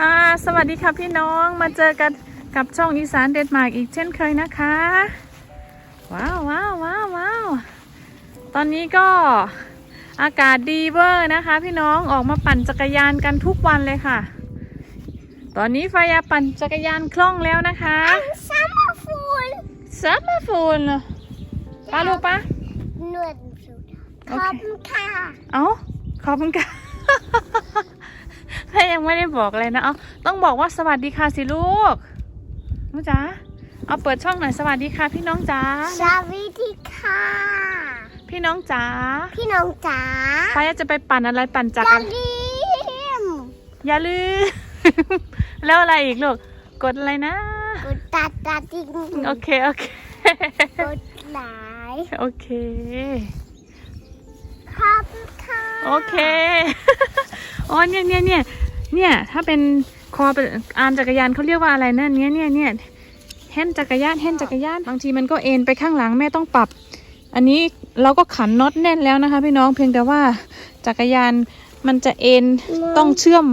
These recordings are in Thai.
ค่ะ สวัสดีค่ะพี่น้องมาเจอกันกับช่องอีสานเด็ดมากอีกเช่นเคยนะคะ ว้าวว้าวว้าวว้าวตอนนี้ก็อากาศดีเวอร์นะคะ พี่น้องออกมาปั่นจักรยานกันทุกวันเลยค่ะ ตอนนี้ไฟยาปั่นจักรยานคล่องแล้วนะคะซัมเมอร์ฟูลซัมเมอร์ฟูลป้าลูกปะนวดสุดขโออบเคคุณค่ะ เอาขอบคุณค่ะ แม่ยังไม่ได้บอกเลยนะเอาต้องบอกว่าสวัสดีค่ะสิลูกน้องจ๋าเอาเปิดช่องหน่อยสวัสดีค่ะ พี่น้องจ๋าสวัสดีค่ะ พี่น้องจ๋าพี่น้องจ๋าใครจะไปปั่นอะไรปั่นจักอย่ารยานลืมอย่าลืมแล้วอะไรอีกลูกกดอะไรนะกดตัดตัดจริงโอเคโอเคกดไลค์โอเค ขอบค่ะโอเค อ๋อเนี่ยเนี่ยเนี่ยเนี่ยถ้าเป็นคอเป็นอานจักรยานเขาเรียกว่าอะไรนะเนี่ยเนี่ยเนี่ยแฮนด์จักรยานแฮนด์จักรยานบางทีมันก็เอ็นไปข้างหลังแม่ต้องปรับ อันนี้เราก็ขันน็อตแน่นแล้วนะคะพี่น้องเพียงแต่ว่าจักรยานมันจะเอ็นต้องเชื่อม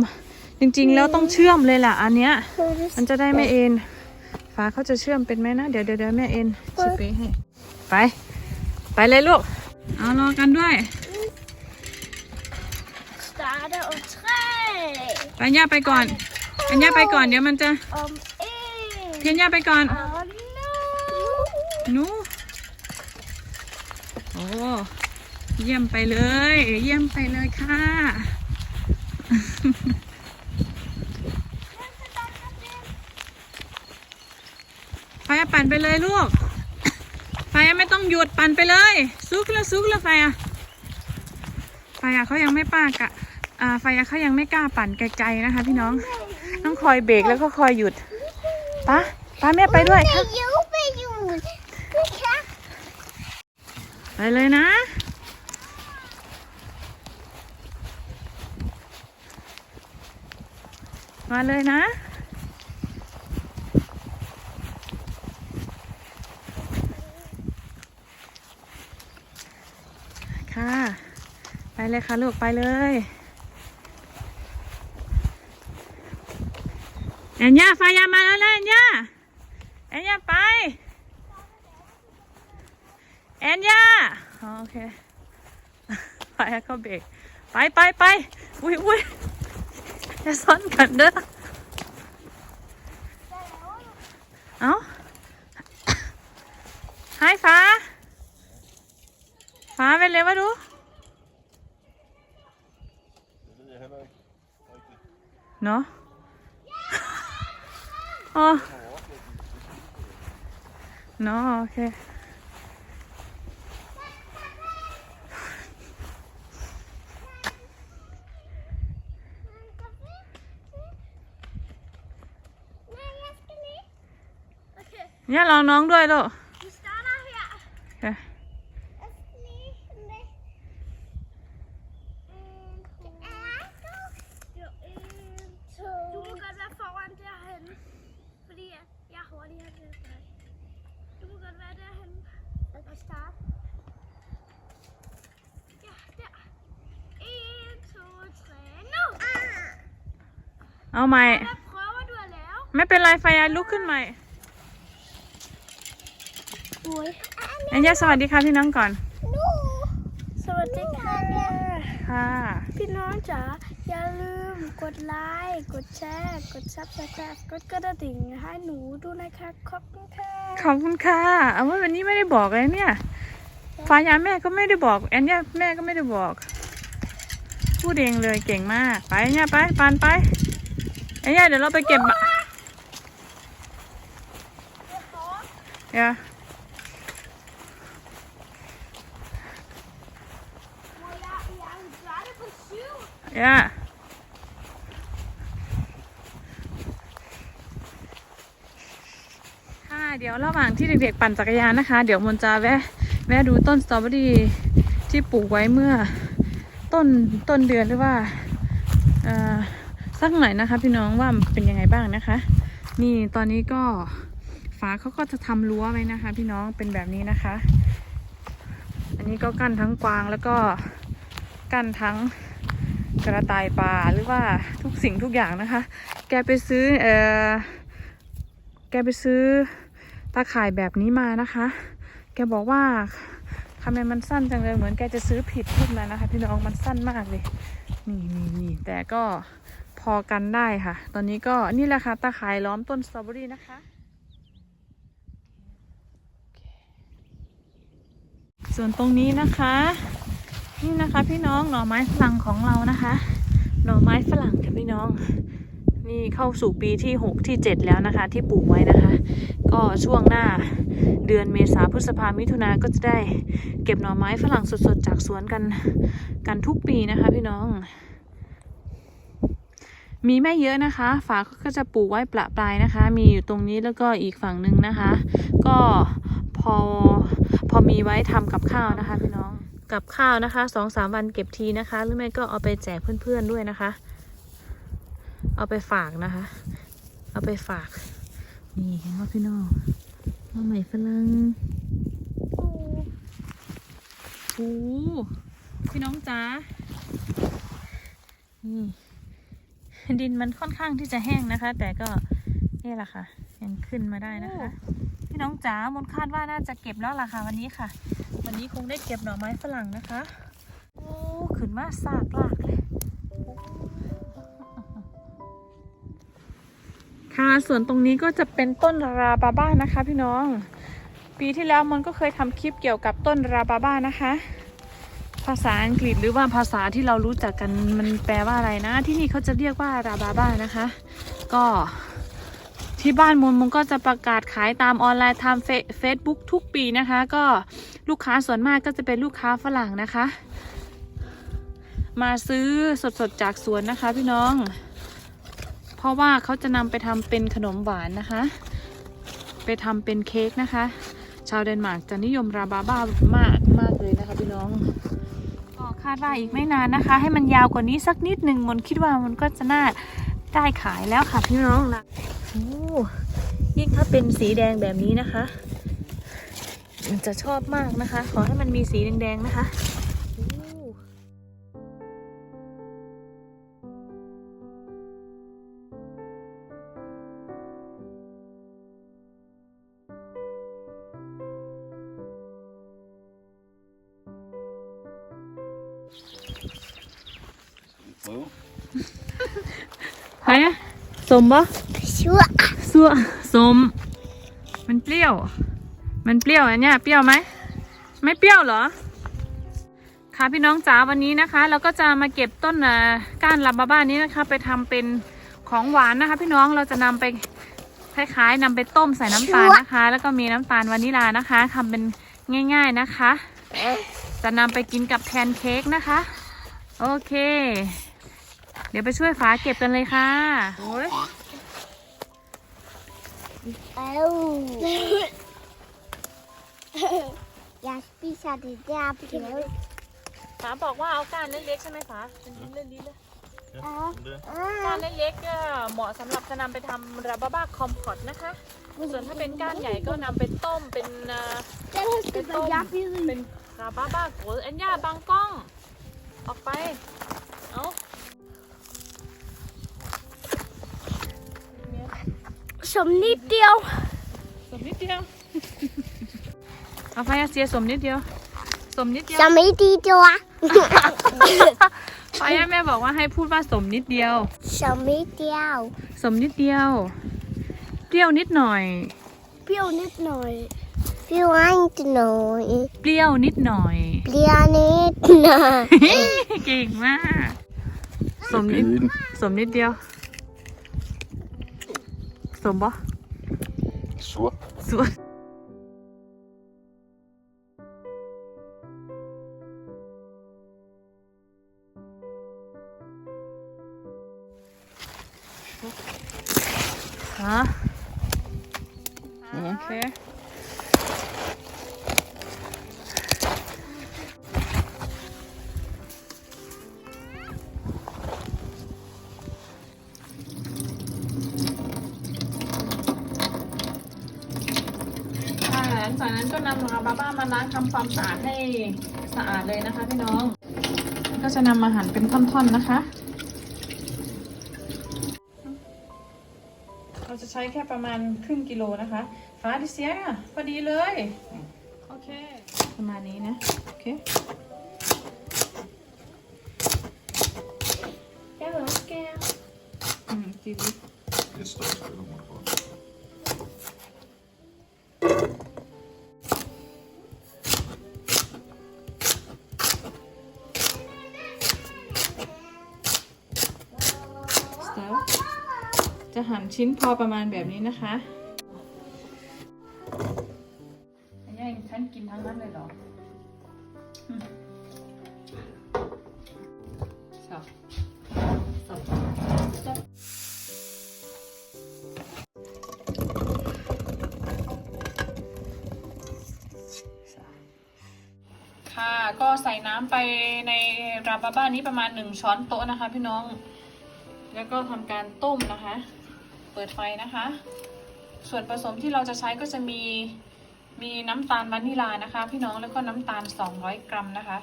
จริง ๆ แล้วต้องเชื่อมเลยล่ะ อันเนี้ยมันจะได้ไม่เอ็นฝาเขาจะเชื่อมเป็นไหมนะเดี๋ยวเดี๋ยวเดี๋ยวแม่เอ็นชิปไปให้ไป ไปเลยลูก เอารอกันด้วย สตาร์ทโอเคไปย่าไปก่อนอันย่าไปก่อนเดี๋ยวมันจะอมเอเพียนย่าไปก่อนอ๋อนูหนูโอ้ เยี่ยมไปเลย เยี่ยมไปเลยค่ะ ไฟอะปั่นไปเลยลูก ไฟอะไม่ต้องหยุดปั่นไปเลย ซุกแล้วซุกแล้วไฟอะไฟอะเขายังไม่ป้ากะ อ่าไฟเขายังไม่กล้าปั่นไกลๆนะคะ พี่น้องต้องคอยเบรกแล้วก็คอยหยุดป้าป้าแม่ไปด้วยไปอยู่ไปอยู่นะคะไปเลยนะมาเลยนะ ค่ะ ไปเลยค่ะลูก ไปเลย อนย่าไฟยามาแล้วนะแอนย่าแอนย่าไปแอนย่าโอเคไปก็เบรกไปไปไปอุ้ยอุ้ยจะซ้อนกันเด้อเอาให้ฟ้า ฟ้าไปเลยวะดูเนาะ อ๋อเนาะโอเค เนี่ยลองน้องด้วยลูก Vi starter her. โอเค Du må godt være foran derhen, fordi at jeg er hurtigere til dig. Du må godt være derhen og starte. Ja, der. 1, 2, 3, nu! เอาใหม่ Hvad prøver du at lave? ไม่เป็นไรไฟยาลุกขึ้นใหม่ Ui. แอนย่าสวัสดีค่ะพี่น้องก่อน Nu! สวัสดีค่ะค่ะ พี่น้องจ๋าอย่าลืมกดไลค์กดแชร์กดซับสไครต์กดกระดิ่งให้หนูดูนะคะขอบคุณค่ะขอบคุณค่ะเอาว่าวันนี้ไม่ได้บอกเลยเนี่ยฟ้ายาแม่ก็ไม่ได้บอกแอนย่าแม่ก็ไม่ได้บอก พูดเองเลยเก่งมาก ไปเนี่ยไปปานไปแอนย่าเดี๋ยวเราไปเก็บอะเดี๋ยวย่าค่ะเดี๋ยวระหว่างที่เด็กๆปั่นจักรยานนะคะ เดี๋ยวมนจะแวะแวะดูต้นสตรอเบอรี่ที่ปลูกไว้เมื่อต้นต้นเดือนหรือว่า สักหน่อยนะคะ พี่น้องว่าเป็นยังไงบ้างนะคะ นี่ตอนนี้ก็ฝาเขาก็จะทำรั้วไว้นะคะ พี่น้องเป็นแบบนี้นะคะ อันนี้ก็กั้นทั้งกวางแล้วก็กั้นทั้งกระต่ายป่าหรือว่าทุกสิ่งทุกอย่างนะคะ แกไปซื้อเออแกไปซื้อตาข่ายแบบนี้มานะคะ แกบอกว่าทำไมมันสั้นจังเลยเหมือนแกจะซื้อผิดขึ้นมานะคะ พี่น้องมันสั้นมากเลย นี่นี่นี่แต่ก็ พอกันได้ค่ะ ตอนนี้ก็นี่แหละค่ะตาข่ายล้อมต้นสตรอเบอรี่นะคะ ส่วนตรงนี้นะคะ นี่นะคะพี่น้องหน่อไม้ฝรั่งของเรานะคะ หน่อไม้ฝรั่งค่ะพี่น้อง นี่เข้าสู่ปีที่ 6 ที่ 7 แล้วนะคะ ที่ปลูกไว้นะคะ ก็ช่วงหน้าเดือนเมษาพฤษภามิถุนาก็จะได้เก็บหน่อไม้ฝรั่งสดๆ จากสวนกันกันทุกปีนะคะ พี่น้อง มีไม่เยอะนะคะ ฝาก็จะปลูกไว้ประปรายนะคะ มีอยู่ตรงนี้แล้วก็อีกฝั่งหนึ่งนะคะ ก็พอพอมีไว้ทำกับข้าวนะคะพี่น้องกับข้าวนะคะสองสามวันเก็บทีนะคะ หรือไม่ก็เอาไปแจกเพื่อนๆด้วยนะคะ เอาไปฝากนะคะ เอาไปฝาก นี่เห็นว่าพี่น้องมาใหม่ฝรั่งโอ้พี่น้องจ๋านี่ ดินมันค่อนข้างที่จะแห้งนะคะ แต่ก็นี่แหละค่ะ ยังขึ้นมาได้นะคะ พี่น้องจ๋ามนคาดว่าน่าจะเก็บแล้วล่ะค่ะ วันนี้ค่ะ วันนี้คงได้เก็บหน่อไม้ฝรั่งนะคะโอ้ขึ้นมาซากลากเลยค่ะส่วนตรงนี้ก็จะเป็นต้นราบาบ้านะคะ พี่น้อง ปีที่แล้วมันก็เคยทำคลิปเกี่ยวกับต้นราบาบ้านะคะ ภาษาอังกฤษหรือว่าภาษาที่เรารู้จักกันมันแปลว่าอะไรนะ ที่นี่เขาจะเรียกว่าราบาบ้านะคะ ก็ที่บ้านมนมนก็จะประกาศขายตามออนไลน์ทำเฟซบุ๊กทุกปีนะคะ ก็ลูกค้าส่วนมากก็จะเป็นลูกค้าฝรั่งนะคะ มาซื้อสดๆจากสวนนะคะพี่น้อง เพราะว่าเขาจะนำไปทำเป็นขนมหวานนะคะ ไปทำเป็นเค้กนะคะ ชาวเดนมาร์กจะนิยมราบาบ้ามากมากเลยนะคะพี่น้องาดว่าอีกไม่นานนะคะ ให้มันยาวกว่านี้สักนิดหนึ่งมนคิดว่ามันก็จะน่าได้ขายแล้วค่ะพี่น้องนะโอ้ยิ่งถ้าเป็นสีแดงแบบนี้นะคะ มันจะชอบมากนะคะ ขอให้มันมีสีแดงๆนะคะ ใครอะสมปะชั่วสัวสม มันเปรี้ยว มันเปรี้ยวอันเนี้ยเปรี้ยวไหม ไม่เปรี้ยวเหรอ ค่ะพี่น้องจ๋าวันนี้นะคะ เราก็จะมาเก็บต้นอ่าก้านลำบาบ้านนี้นะคะ ไปทำเป็นของหวานนะคะ พี่น้องเราจะนำไปคล้ายๆนำไปต้มใส่น้ำตาลนะคะ แล้วก็มีน้ำตาลวานิลานะคะทำเป็นง่าย ๆนะคะ จะนำไปกินกับแพนเค้กนะคะ โอเค เดี๋ยวไปช่วยฝาเก็บกันเลยค่ะ โอ้ยเอ้า อยากปีศาจยาไปแล้วฝาบอกว่าเอาก้านเล็กๆใช่ไหมฝาเป็นลิ้นเลิ้นๆเลยอ๋อก้านเล็กๆก็เหมาะสำหรับจะนำไปทำราบาบ้าคอมพอตนะคะ ส่วนถ้าเป็นก้านใหญ่ก็นำไปต้มเป็นอ่าจะรู้สึกแบบยักษ์พี่เป็นราบาบ้าโกอันย่าบางกล้อง ออกไป เอา สมนิดเดียว สมนิดเดียวเอาไปอาเซียสมนิดเดียว สมนิดเดียวสมนิดเดียวอะไปอะแม่บอกว่าให้พูดว่าสมนิดเดียว สมนิดเดียว สมนิดเดียว เปรี้ยวนิดหน่อย เปรี้ยวนิดหน่อย เปรี้ยวนิดหน่อย เปรี้ยวนิดหน่อย เปรี้ยวนิดหน่อย เก่งมาก สมนิด good. สมนิดเดียว สมปะ Sure. สว จากนั้นก็นำลาบาบ้ามาล้างทำความสะอาดให้สะอาดเลยนะคะพี่น้อง ก็จะนำมาหั่นเป็นท่อนๆนะคะ เราจะใช้แค่ประมาณครึ่งกิโลนะคะฟ้าดิเซียอะพอดีเลย โอเค ประมาณนี้นะ โอเค Jag vill önska อืมจีวิ Det står stille, må du godt. ส จะหั่นชิ้นพอประมาณแบบนี้นะคะอันนี้ฉันกินทั้งนั้นเลยเหรออืมชอบชอบชอบค่ะก็ใส่น้ำไปในราบาบ้านี้ประมาณหนึ่งช้อนโต๊ะนะคะพี่น้อง แล้วก็ทำการต้มนะคะ เปิดไฟนะคะ ส่วนผสมที่เราจะใช้ก็จะมีมีน้ำตาลวานิลานะคะ พี่น้องแล้วก็น้ำตาล 200 กรัมนะคะ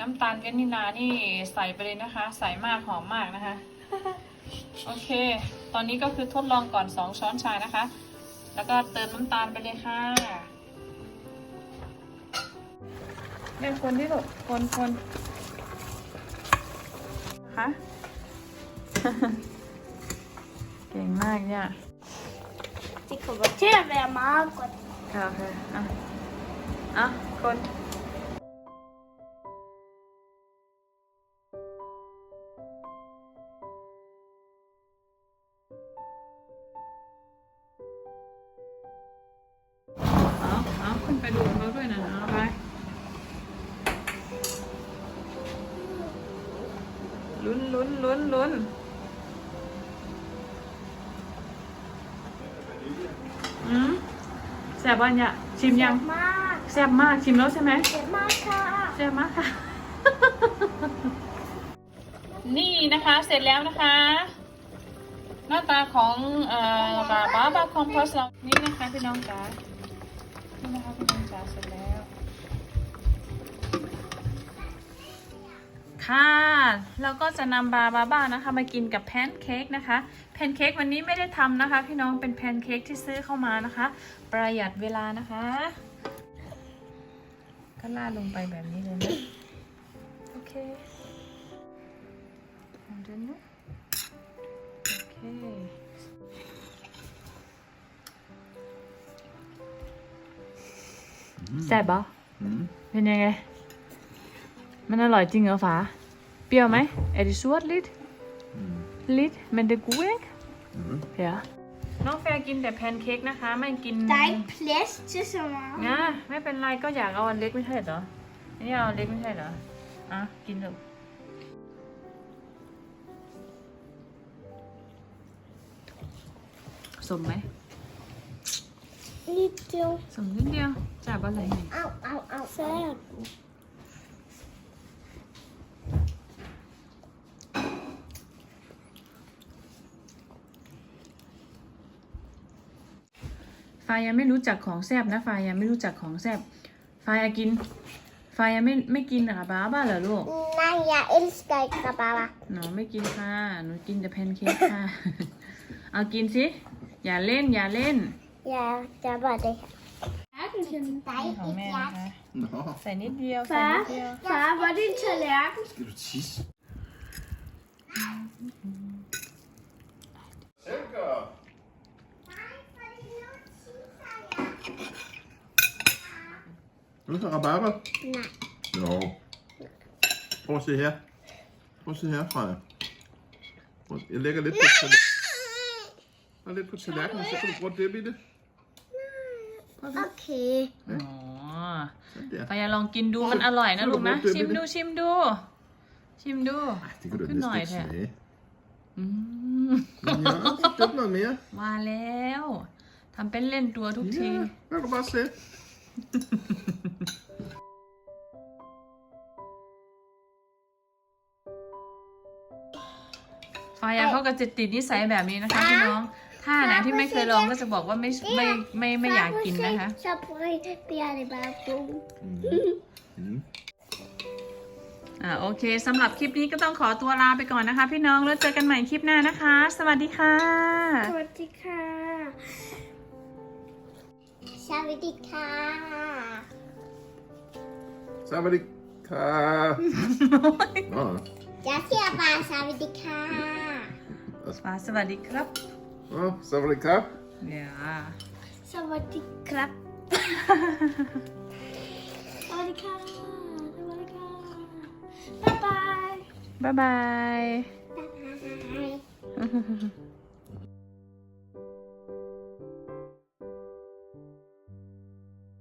น้ำตาลวานิลานี่ใส่ไปเลยนะคะ ใส่มากหอมมากนะคะ โอเค ตอนนี้ก็คือทดลองก่อน 2 ช้อนชานะคะ แล้วก็เติมน้ำตาลไปเลยค่ะเรียคนที่หลบคนคนนะคะ เก่งมากเนี่ย Det kommer til at være meget godt. ค่ะโอเคอะอะคนเอาเอาขึ้นไปดูเขาด้วยนะเอาไปลุ้นลุ้นลุ้นลุ้น แสบบ้านยะชิมยัง Meget. แซ่บมากชิมแล้วใช่ไหม Det er meget klar. แซ่บมากค่ะ นี่นะคะเสร็จแล้วนะคะ หน้าตาของเอ่อบาบาบาคอมโพสเรานี่นะคะพี่น้องจ๋านี่นะคะพี่น้องจ๋าเสร็จแล้ว ค่ะแล้วก็จะนำบาบาบ้านะคะ มากินกับแพนเค้กนะคะแพนเค้กวันนี้ไม่ได้ทำนะคะ พี่น้องเป็นแพนเค้กที่ซื้อเข้ามานะคะ ประหยัดเวลานะคะ ก็ลาดลงไปแบบนี้เลยนะ โอเคทำด้วยนะโอเคแซ่บปะ Mm. เป็นยังไง มันอร่อยจริงเหรอฝาเปรี้ยวไหม Er det surt lidt? Mm. Lidt, men det er god, ikke? Mm. Ja. น้องแฟร์กินแต่แพนเค้กนะคะ ไม่กิน Der er ikke plads til så meget. นะไม่เป็นไรก็อยากเอาอันเล็กไม่ใช่เหรออันนี้เอาอันเล็กไม่ใช่เหรอ อะ กินเถอะสมไหม Lidt jo. สมนิดเดียวจับอะไรไง Au, au, au. Sad. ฟายยังไม่รู้จักของแซบนะฟายยังไม่รู้จักของแซบฟายอยากกินฟายยังไม่ไม่กินอะบ้าบ้าเหรอลูก Nej, jeg elsker ikke rabarber. หนูไม่กินค่ะ หนูกินแต่แพนเค้กค่ะ เอากินสิ อย่าเล่นอย่าเล่น Ja, der var det her. dig, ของแม่นะคะ Nå, ใส่นิดเดียว ใส่นิดเดียว Far, var det en tallerken? skal du tisse? Selv gør. Nu så rabarber? Nej. Jo. Prøv at se her. Prøv at se her, Freja. Prøv- Jeg lægger lidt på tallerkenen. Og lidt på tallerkenen, så kan du prøve at dippe i det. Okay. อ๋อ Sådan der. ฟายลองกินดูมันอร่อยนะลูกนะ ชิมดูชิมดู ชิมดู Ej, det kan du Good næsten night ikke her. smage. อืม Ja, dyp noget mere. ว่าแล้วทำเป็นเล่นตัวทุกที Ja, der kan du bare se. ฟายาเขาก็จะติดนิสัยแบบนี้นะคะพี่น้อง ถ้าไหนที่ไม่เคยลองก็จะบอกว่าไม่ไม่ไม่ไม่อยากกินนะคะ Så bliver det bare bum. Mm. Mm. อ่าโอเคสำหรับคลิปนี้ก็ต้องขอตัวลาไปก่อนนะคะ พี่น้องแล้วเจอกันใหม่คลิปหน้านะคะ สวัสดีค่ะ สวัสดีค่ะ สวัสดีค่ะ Sawadee ka. Oh, จะเสียปลาสวัสดีค่ะมาสวัสดีครับ oh, sawadee ka. เนี่ยสวัสดีครับ สวัสดีค่ะ สวัสดีค่ะ บ๊ายบาย บ๊ายบาย บ๊ายบาย